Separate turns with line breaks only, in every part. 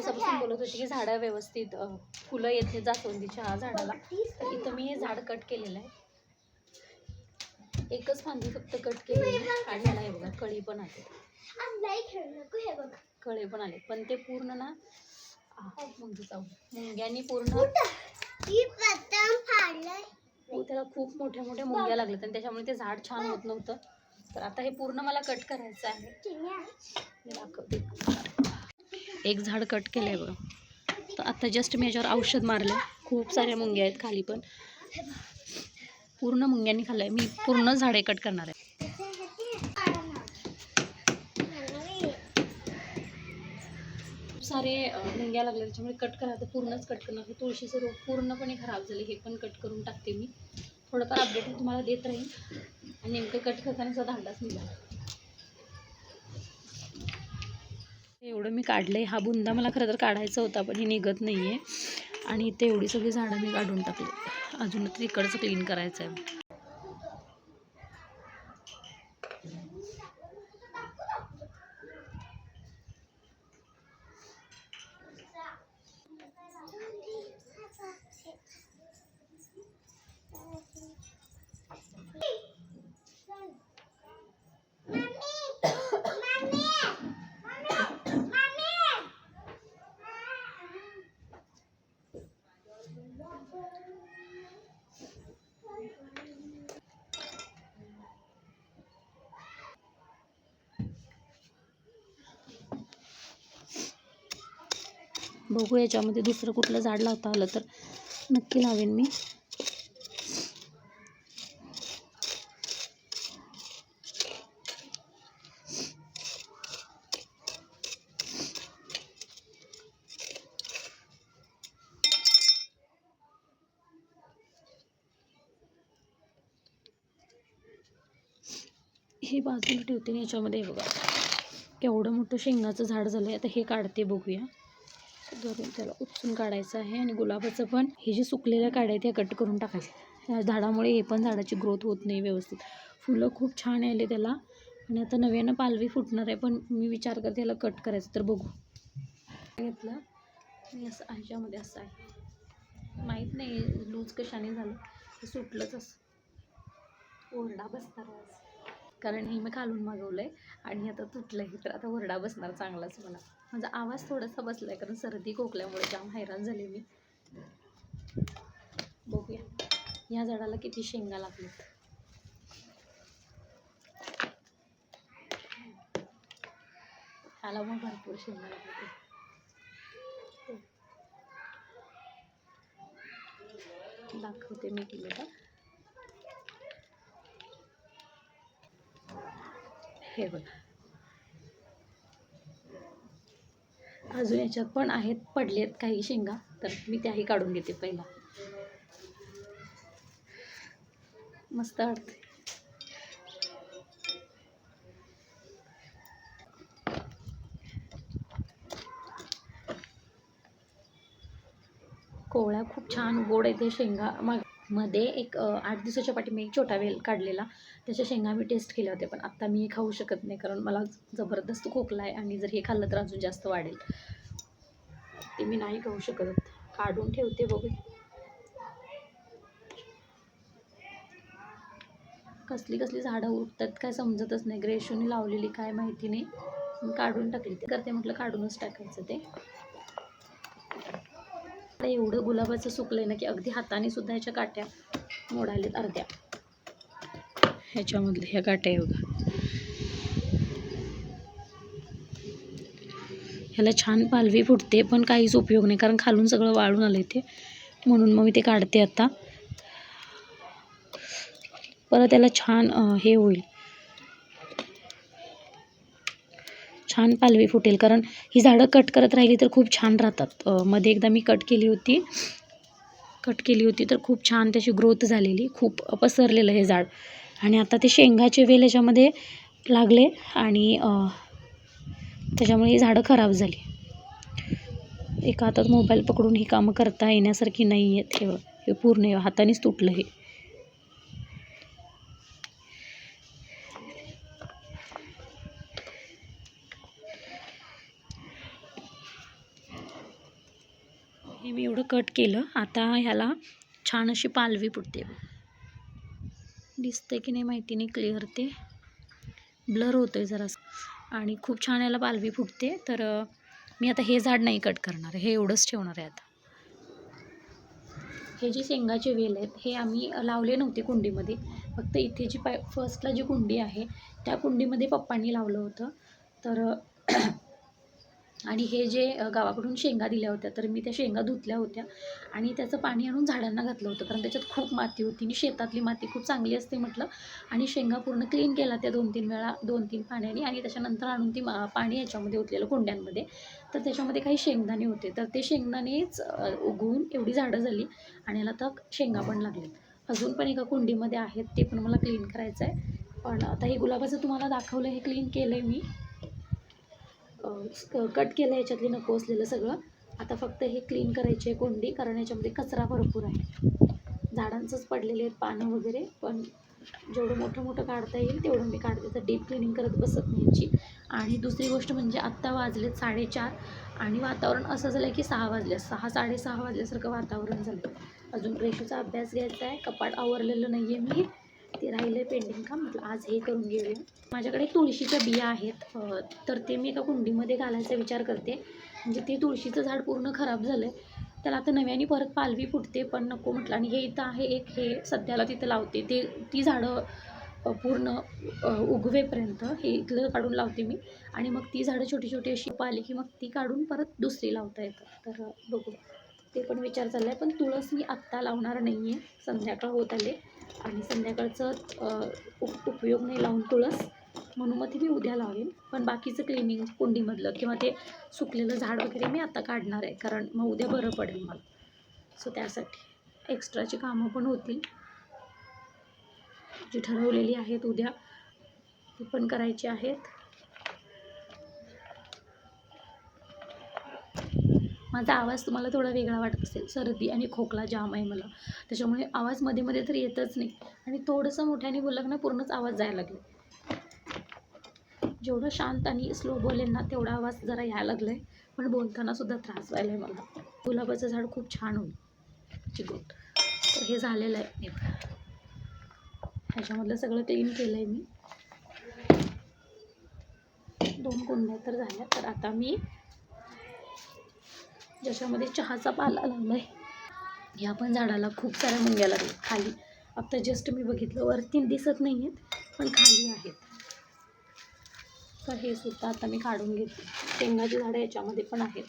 दिवसापासून बोलत होती की झाडं व्यवस्थित फुलं येत जास्वंदीच्या झाडाला. तर इथं मी हे झाड कट केलेलं आहे. एकच फांदी फक्त कट केलेली आणि मला हे बघा कळी पण आले कळे पण आले पण ते पूर्ण ना आ, मुंग्यांनी पूर्ण त्याला खूप मोठ्या मोठ्या मुंग्या लागल्यात आणि त्याच्यामुळे ते झाड छान होत नव्हतं. तर आता हे पूर्ण मला कट करायचं आहे. मी दाखवते. एक झाड कट केलं आहे बघा. तर आता जस्ट मी याच्यावर औषध मारलं खूप साऱ्या मुंग्या आहेत खाली पण. पूर्ण मुंग्यांनी खाल्लं आहे मी पूर्ण झाडे कट करणार आहे. खूप सारे मुंग्या लागल्या त्याच्यामुळे कट करा तर पूर्णच कट करणार. हे तुळशीचं रोप पूर्णपणे खराब झाले. हे पण कट करून टाकते मी. थोडंफार अपडेट तुम्हाला देत राहील आणि नेमकं कट करताना धांडाच निघाला. एवढं मी काढलंय. हा बुंदा मला खरं तर काढायचा होता पण हे निघत नाही आहे आणि इथे एवढी सगळी झाडं मी काढून टाकली. अजून तर इकडचं क्लीन करायचं आहे बघू याच्यामध्ये दुसरं कुठलं झाड लावता आलं तर. नक्की लावेन मी. हे बाजूला ठेवते याच्यामध्ये बघा. केवढं मोठं शेंगाचं झाड झालं आहे आता हे काढते बघूया. धरून त्याला उपसून काढायचं आहे आणि गुलाबाचं पण हे जे सुकलेलं काड्या आहेत कट करून टाकायचं या झाडामुळे हे पण झाडाची ग्रोथ होत नाही व्यवस्थित. फुलं खूप छान आले त्याला. आणि आता नव्यानं पालवी फुटणार आहे पण मी विचार करते याला कट करायचं तर बघू. घेतलं. आणि असं ह्याच्यामध्ये असं आहे. माहीत नाही लूज कशाने झालं. ते सुटलंच असं. ओरडा बसणार कारण हे मी खालून मागवलं आहे आणि आता तुटलं आहे तर आता ओरडा बसणार चांगलाच मला. माझा आवाज थोडासा बसला आहे कारण सर्दी खोकल्यामुळे जाम हैराण झाले मी. बघूया. या झाडाला किती शेंगा लागलेत. ह्याला मग भरपूर शेंगा लागले दाखवते मी केलं का हे बघा. अजून याच्यात पण आहेत पडलेत काही शेंगा तर मी त्याही काढून घेते पहिला. मस्त अडते कोवळ्या खूप छान गोड येते शेंगा. मग मध्ये एक आठ दिवसाच्या पाठी मी एक छोटा वेल काढलेला. त्याच्या शेंगा मी टेस्ट केल्या होत्या पण आत्ता मी हे खाऊ शकत नाही कारण मला जबरदस्त खोकला आहे आणि जर हे खाल्लं तर अजून जास्त वाढेल. ते मी नाही खाऊ शकत. काढून ठेवते बघू. कसली कसली झाडं उठतात काय समजतच नाही. ग्रेशोनी लावलेली काय माहिती नाही. काढून टाकली. ते करते म्हटलं काढूनच टाकायचं ते. आता एवढं गुलाबाचं सुकलंय ना की अगदी हाताने सुद्धा ह्याच्या काट्या मोडायलेत अर्ध्या. ह्याच्यामधले ह्या काट्या आहे बघा. ह्याला छान पालवी फुटते पण काहीच उपयोग नाही कारण खालून सगळं वाळून आलं इथे म्हणून मग मी ते काढते आता. परत त्याला छान हे होईल. छान पालवी फुटेल कारण ही झाडं कट करत राहिली तर खूप छान राहतात. मध्ये एकदा मी कट केली होती. कट केली होती तर खूप छान त्याची ग्रोथ झालेली खूप पसरलेलं हे झाड. आणि आता ते शेंगाचे वेल याच्यामध्ये लागले आणि त्याच्यामुळे झाडं खराब झाली. एका हातात मोबाईल पकडून ही कामं करता येण्यासारखी नाही आहेत हे हे पूर्ण हातानेच तुटलं हे. हे मी एवढं कट केलं. आता ह्याला छान अशी पालवी पुटते दिसते की नाही माहिती नाही क्लिअर ते. ब्लर होतं आहे जरा आणि खूप छान याला पालवी फुटते तर मी आता हे झाड नाही कट करणार. हे एवढंच ठेवणार आहे आता. हे जे शेंगाचे वेल आहेत हे आम्ही लावले नव्हते कुंडीमध्ये. फक्त इथे जी पाय फर्स्टला जी कुंडी आहे त्या कुंडीमध्ये पप्पांनी लावलं होतं. तर आणि हे जे गावाकडून शेंगा दिल्या होत्या तर मी त्या शेंगा धुतल्या होत्या आणि त्याचं पाणी आणून झाडांना घातलं होतं कारण त्याच्यात खूप माती होती आणि शेतातली माती खूप चांगली असते म्हटलं. आणि शेंगा पूर्ण क्लीन केला त्या दोन तीन वेळा दोन तीन पाण्याने आणि त्याच्यानंतर आणून ती मा पाणी याच्यामध्ये ओतलेलं कुंड्यांमध्ये. तर त्याच्यामध्ये काही शेंगदाणे होते तर ते शेंगदाणेच उगवून एवढी झाडं झाली आणि याला तर शेंगा पण लागलेत अजून पण एका कुंडीमध्ये आहेत ते पण मला क्लीन करायचं आहे पण आता हे गुलाबाचं तुम्हाला दाखवलं हे क्लीन केलं आहे मी. कट केलं याच्यातली नको असलेलं सगळं. आता फक्त हे क्लीन करायची आहे कोंडी कारण याच्यामध्ये कचरा भरपूर आहे. झाडांचंच पडलेले आहेत पानं वगैरे पण जेवढं मोठं मोठं काढता येईल तेवढं मी काढते. तर डीप क्लिनिंग करत बसत नाही याची. आणि दुसरी गोष्ट म्हणजे आत्ता वाजलेत साडेचार आणि वातावरण असं झालं की सहा वाजले. सहा साडेसहा वाजल्यासारखं वातावरण झालं अजून रेशूचा अभ्यास घ्यायचा आहे. कपाट आवरलेलं नाही आहे मी. ते राहिलं आहे पेंडिंग का? म्हटलं आज हे करून घेऊया. माझ्याकडे तुळशीच्या बिया आहेत. तर ते मी एका कुंडीमध्ये घालायचा विचार करते. म्हणजे ते तुळशीचं झाड पूर्ण खराब झालं आहे त्याला आता नव्याने परत पालवी फुटते पण नको म्हटलं. आणि हे इथं आहे एक हे सध्याला तिथं लावते. ते ती झाडं पूर्ण उगवेपर्यंत हे इथलं काढून लावते मी. आणि मग ती झाडं छोटी छोटी अशी पाली की मग ती काढून परत दुसरी लावता येतात तर बघू. ते पण विचार चालला आहे पण तुळस मी आत्ता लावणार नाही आहे संध्याकाळ होत आले. आणि संध्याकाळचं उप उपयोग नाही लावून तुळस. म्हणून मग ते मी उद्या लावेन. पण बाकीचं क्लिनिंग कुंडीमधलं किंवा ते सुकलेलं झाड वगैरे मी आता काढणार आहे. कारण मग उद्या बरं पडेल मला. सो त्यासाठी एक्स्ट्राची कामं पण होतील. जी ठरवलेली आहेत उद्या ती पण करायची आहेत. माझा आवाज तुम्हाला थोडा वेगळा वाटत असेल. सर्दी आणि खोकला जाम आहे मला. त्याच्यामुळे आवाजमध्ये मध्ये तर येतच नाही. आणि थोडंसं मोठ्याने बोललं ना पूर्णच आवाज जायला लागले. जेवढं शांत आणि स्लो बोलेन ना तेवढा आवाज जरा यायला लागला आहे पण बोलताना सुद्धा त्रास व्हायला आहे मला. गुलाबाचं झाड खूप छान होईल. चिकून तर हे झालेलं आहे. ह्याच्यामधलं सगळं क्लीन केलं आहे मी. दोन कुंड्या तर झाल्या. तर आता मी ज्याच्यामध्ये चहाचा पाला लावला आहे ह्या पण झाडाला खूप साऱ्या मुंग्या लागल्या खाली. आता जस्ट मी बघितलं वरती दिसत नाही आहेत पण खाली आहेत. तर हे सुद्धा आता मी काढून घेते. शेंगाची झाडं याच्यामध्ये पण आहेत.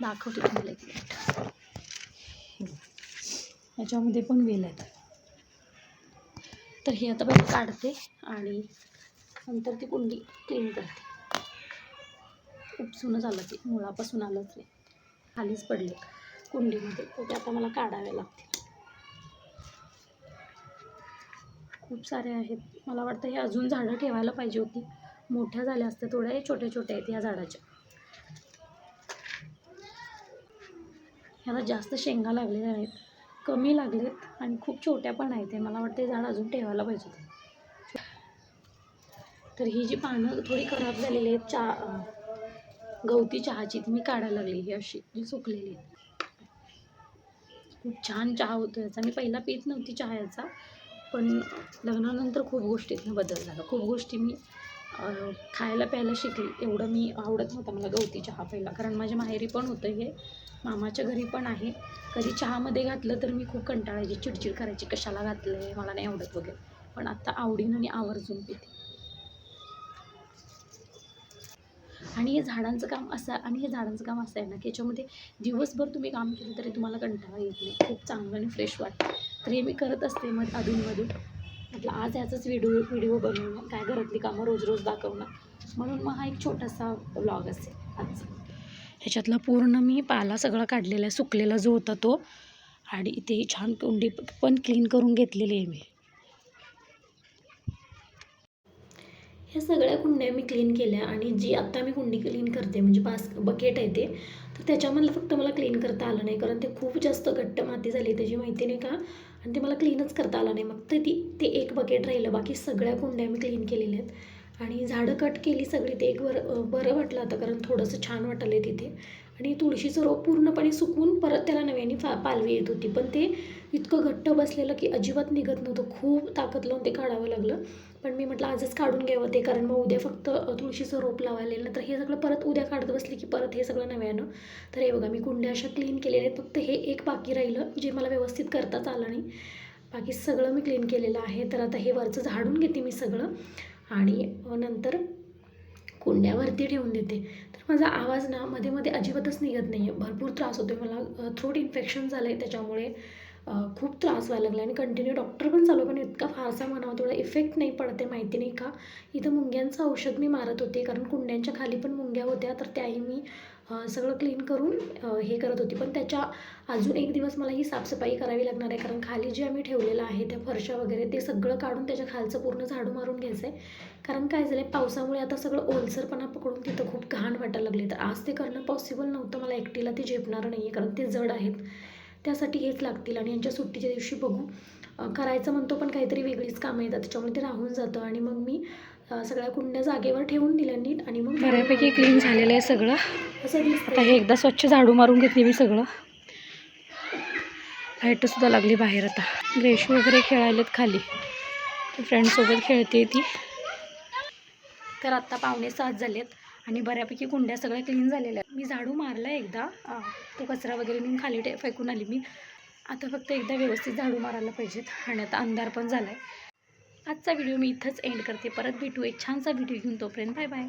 दाखवते तुम्हाला एक मिनिट याच्यामध्ये पण वेल आहेत. तर हे आता पहिले काढते आणि नंतर ती कुंडी क्लीन करते. उपसूनच आलं ते. मुळापासून आलंच नाही. खालीच पडले कुंडीमध्ये. तर ते आता मला काढावे लागतील. खूप सारे आहेत. मला वाटतं हे अजून झाडं ठेवायला पाहिजे होती. मोठ्या झाल्या असत्या थोड्या छोट्या छोट्या आहेत ह्या झाडाच्या. ह्याला जास्त शेंगा लागलेल्या आहेत कमी लागलेत आणि खूप छोट्या पण आहेत हे. मला वाटतं हे झाड अजून ठेवायला पाहिजे होते. तर ही जी पानं थोडी खराब झालेली आहेत चा गवती चहाची ती मी काढायला लागली ही अशी जी सुकलेली. खूप छान चहा होतो याचा. मी पहिला पित नव्हती चहा याचा पण लग्नानंतर खूप गोष्टीतनं बदल झाला. खूप गोष्टी मी खायला प्यायला शिकली. एवढं मी आवडत नव्हता मला गवती चहा पहिला. कारण माझ्या माहेरी पण होतं हे. मामाच्या घरी पण आहे. कधी चहामध्ये घातलं तर मी खूप कंटाळायची चिडचिड करायची कशाला घातलं आहे मला नाही आवडत वगैरे. पण आत्ता आवडीनं आणि आवर्जून पिते. आणि हे झाडांचं काम असं आणि हे झाडांचं काम असं आहे ना की याच्यामध्ये दिवसभर तुम्ही काम केलं तरी तुम्हाला कंटाळा येत नाही. खूप चांगलं आणि फ्रेश वाटतं. तर हे मी करत असते मग अधूनमधून. म्हटलं आज ह्याचाच व्हिडिओ व्हिडिओ बनवणं काय घरातली कामं रोज रोज दाखवणं म्हणून मग हा एक छोटासा ब्लॉग असेल आज ह्याच्यातला पूर्ण मी पाला सगळा काढलेला आहे सुकलेला जो होता तो. आणि इथे छान कुंडी पण क्लीन करून घेतलेली आहे मी. ह्या सगळ्या कुंड्या मी क्लीन केल्या आणि जी आत्ता मी कुंडी क्लीन करते म्हणजे बास बकेट आहे ते तर त्याच्यामधलं फक्त मला क्लीन करता आलं नाही. कारण ते खूप जास्त घट्ट माती झाली त्याची माहिती नाही का? आणि ते मला क्लीनच करता आलं नाही. मग ते ती ते एक बकेट राहिलं. बाकी सगळ्या कुंड्या मी क्लीन केलेल्या आहेत. आणि झाडं कट केली सगळी ते एक बरं बरं वाटलं आता कारण थोडंसं छान वाटलं आहे तिथे.
आणि तुळशीचं रोप पूर्णपणे सुकून परत त्याला नव्याने फा पालवी येत होती. पण ते इतकं घट्ट बसलेलं की अजिबात निघत नव्हतं. खूप ताकद लावून ते काढावं लागलं. पण मी म्हटलं आजच काढून घ्यावं ते कारण मग उद्या फक्त तुळशीचं रोप लावायला तर हे सगळं परत उद्या काढत बसले की परत हे सगळं नव्यानं. तर हे बघा मी कुंड्या अशा क्लीन केलेल्या आहेत. फक्त हे एक बाकी राहिलं जे मला व्यवस्थित करताच आलं नाही. बाकी सगळं मी क्लीन केलेलं आहे. तर आता हे वरचं झाडून घेते मी सगळं. आणि नंतर कुंड्यावरती ठेवून देते. तर माझा आवाज ना मध्ये मध्ये अजिबातच निघत नाही आहे भरपूर त्रास होतो आहे मला थ्रोट इन्फेक्शन झालं आहे त्याच्यामुळे. खूप त्रास व्हायला लागला. आणि कंटिन्यू डॉक्टर पण चालू पण इतका फारसा म्हणावा तेवढा इफेक्ट नाही पडते माहिती नाही का? इथं मुंग्यांचं औषध मी मारत होते कारण कुंड्यांच्या खाली पण मुंग्या होत्या तर त्याही मी सगळं क्लीन करून हे करत होती. पण त्याच्या अजून एक दिवस मला ही साफसफाई करावी लागणार आहे कारण खाली जे आम्ही ठेवलेलं आहे त्या फरशा वगैरे ते सगळं काढून त्याच्या खालचं पूर्ण झाडू मारून घ्यायचं आहे कारण काय झालं आहे पावसामुळे आता सगळं ओलसरपणा पकडून तिथं खूप घाण वाटायला लागले तर आज ते करणं पॉसिबल नव्हतं मला एकटीला ते झेपणार नाही आहे कारण ते जड आहेत. त्यासाठी हेच लागतील आणि यांच्या सुट्टीच्या दिवशी बघू. करायचं म्हणतो पण काहीतरी वेगळीच कामं येतात त्याच्यामुळे ते राहून जातं आणि मग मी सगळ्या कुंड्या जागेवर ठेवून दिल्या नीट आणि मग
बऱ्यापैकी क्लीन झालेलं आहे सगळं.
असं
आता
दिसतं
हे एकदा स्वच्छ झाडू मारून घेतली मी सगळं. लाइट सुद्धा लागली बाहेर आता. ग्रेशू वगैरे खेळायलेत खाली. फ्रेंडसोबत खेळते ती.
तर आत्ता पावणे सात झालेत. आणि बऱ्यापैकी कुंड्या सगळ्या क्लीन झालेल्या आहेत. मी झाडू मारला एकदा. तो कचरा वगैरे मी खाली टे फेकून आली मी. आता फक्त एकदा व्यवस्थित झाडू मारायला पाहिजेत. आणि आता अंधार पण झाला आहे आजचा व्हिडिओ मी इथंच एंड करते. परत भेटू एक छानसा व्हिडिओ घेऊन तोपर्यंत बाय बाय.